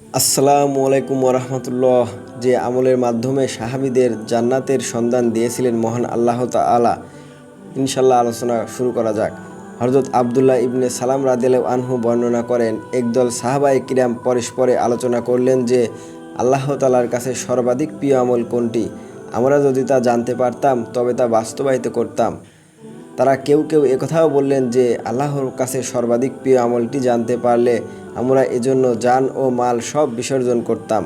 আসসালামু আলাইকুম রহমতুল্লাহ যে আমলের মাধ্যমে সাহাবিদের জান্নাতের সন্ধান দিয়েছিলেন মহান আল্লাহ তাআলা ইনশাল্লাহ আলোচনা শুরু করা যাক। হজরত আবদুল্লাহ ইবনে সালাম রাদেল আনহু বর্ণনা করেন, একদল সাহাবাই কিরাম পরস্পরে আলোচনা করলেন যে, আল্লাহ তালার কাছে সর্বাধিক প্রিয় আমল কোনটি? আমরা যদি তা জানতে পারতাম, তবে তা বাস্তবায়িত করতাম। তারা কেউ কেউ একথাও বললেন যে, আল্লাহর কাছে সর্বাধিক প্রিয় আমলটি জানতে পারলে আমরা এজন্য জান ও মাল সব বিসর্জন করতাম।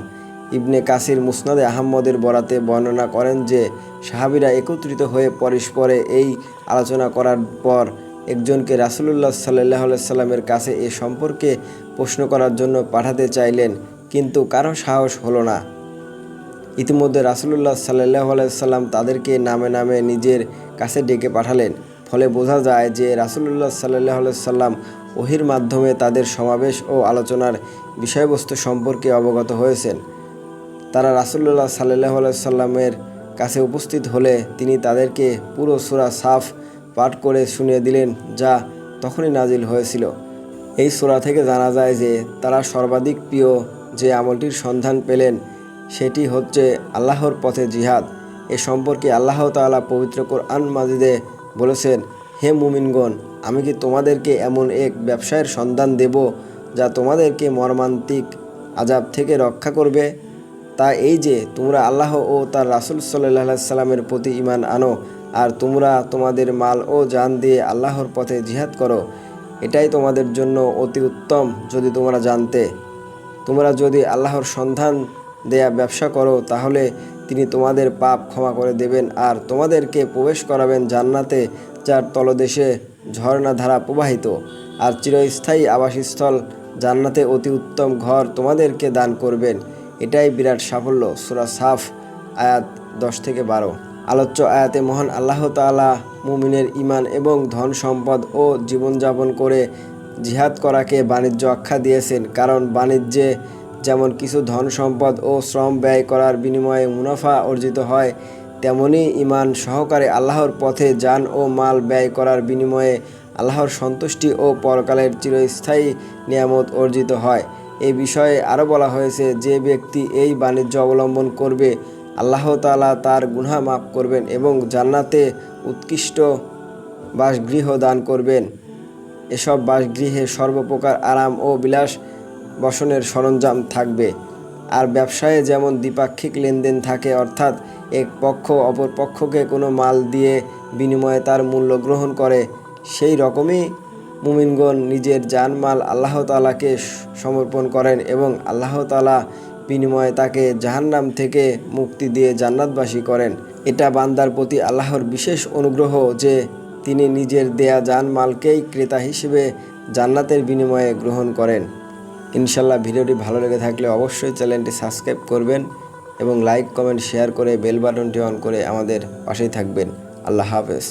ইবনে কাসির মুসনাদে আহম্মদের বরাতে বর্ণনা করেন যে, সাহাবিরা একত্রিত হয়ে পরস্পরে এই আলোচনা করার পর একজনকে রাসুলুল্লাহ সাল্লাহ সাল্লামের কাছে এ সম্পর্কে প্রশ্ন করার জন্য পাঠাতে চাইলেন, কিন্তু কারও সাহস হলো না। ইতিমধ্যে রাসুলুল্লাহ সাল্লাহ সাল্লাম তাদেরকে নামে নামে নিজের কাছে ডেকে পাঠালেন। ফলে বোঝা যায় যে রাসুলুল্লাহ সাল্লাহ সাল্লাম ওহির মাধ্যমে তাদের সমাবেশ ও আলোচনার বিষয়বস্তু সম্পর্কে অবগত হয়েছেন। তারা রাসুল্লাহ সাল্লাহ সাল্লামের কাছে উপস্থিত হলে তিনি তাদেরকে পুরো সুরা সাফ পাঠ করে শুনিয়ে দিলেন, যা তখনই নাজিল হয়েছিল। এই সূরা থেকে জানা যায় যে তারা সর্বাধিক প্রিয় যে আমলটির সন্ধান পেলেন, সেটি হচ্ছে আল্লাহর পথে জিহাদ। এ সম্পর্কে আল্লাহ তাআলা পবিত্র কোরআন মাজিদে বলেছেন, হে মুমিনগণ, আমি কি তোমাদেরকে এমন এক ব্যবসায়ের সন্ধান দেব যা তোমাদেরকে মর্মান্তিক আজাব থেকে রক্ষা করবে? তা এই যে, তোমরা আল্লাহ ও তার রাসুল সাল্লাহ সাল্লামের প্রতি ইমান আনো, আর তোমরা তোমাদের মাল ও জান দিয়ে আল্লাহর পথে জিহাদ করো। এটাই তোমাদের জন্য অতি উত্তম যদি তোমরা জানতে। তোমরা যদি আল্লাহর সন্ধান দেয়া ব্যবসা করো, তাহলে তিনি তোমাদের পাপ ক্ষমা করে দেবেন আর তোমাদেরকে প্রবেশ করাবেন জান্নাতে, যার তলদেশে ঝর্ণা ধারা প্রবাহিত। আর চিরস্থায়ী আবাসস্থল, জান্নাতে অতি উত্তম ঘর তোমাদেরকে দান করবেন। এটাই বিরাট সাফল্য। সুরা সাফ, আয়াত দশ থেকে বারো। আলোচ্য আয়াতে মহান আল্লাহ তাআলা মুমিনের ইমান এবং ধন সম্পদ ও জীবনযাপন করে জিহাদ করাকে বাণিজ্য আখ্যা দিয়েছেন। কারণ বাণিজ্যে যেমন কিছু ধন সম্পদ ও শ্রম ব্যয় করার বিনিময়ে মুনাফা অর্জিত হয়, তেমনি ইমান সহকারে আল্লাহর পথে যান ও মাল ব্যয় করার বিনিময়ে আল্লাহর সন্তুষ্টি ও পরকালের চিরস্থায়ী নিয়ামত অর্জিত হয়। এই বিষয়ে আরও বলা হয়েছে, যে ব্যক্তি এই বাণিজ্য অবলম্বন করবে, আল্লাহ তাআলা তার গুনাহ মাফ করবেন এবং জান্নাতে উৎকৃষ্ট বাসগৃহ দান করবেন। এসব বাসগৃহে সর্বপ্রকার আরাম ও বিলাস বসনের সরঞ্জাম থাকবে। আর ব্যবসায়ে যেমন দ্বিপাক্ষিক লেনদেন থাকে, অর্থাৎ এক পক্ষ অপর পক্ষকে কোনো মাল দিয়ে বিনিময়ে তার মূল্য গ্রহণ করে, সেই রকমই মুমিনগণ নিজের জানমাল আল্লাহ তালাকে সমর্পণ করেন এবং আল্লাহ তালা বিনিময়ে তাকে জাহান্নাম থেকে মুক্তি দিয়ে জান্নাতবাসী করেন। এটা বান্দার প্রতি আল্লাহর বিশেষ অনুগ্রহ যে তিনি নিজের দেয়া জানমালকেই ক্রেতা হিসেবে জান্নাতের বিনিময়ে গ্রহণ করেন। ইনশাল্লাহ ভিডিওটি ভালো লেগে থাকলে অবশ্যই চ্যানেলটি সাবস্ক্রাইব করবেন এবং লাইক, কমেন্ট, শেয়ার করে বেল বাটনটি অন করে আমাদের পাশেই থাকবেন। আল্লাহ হাফেজ।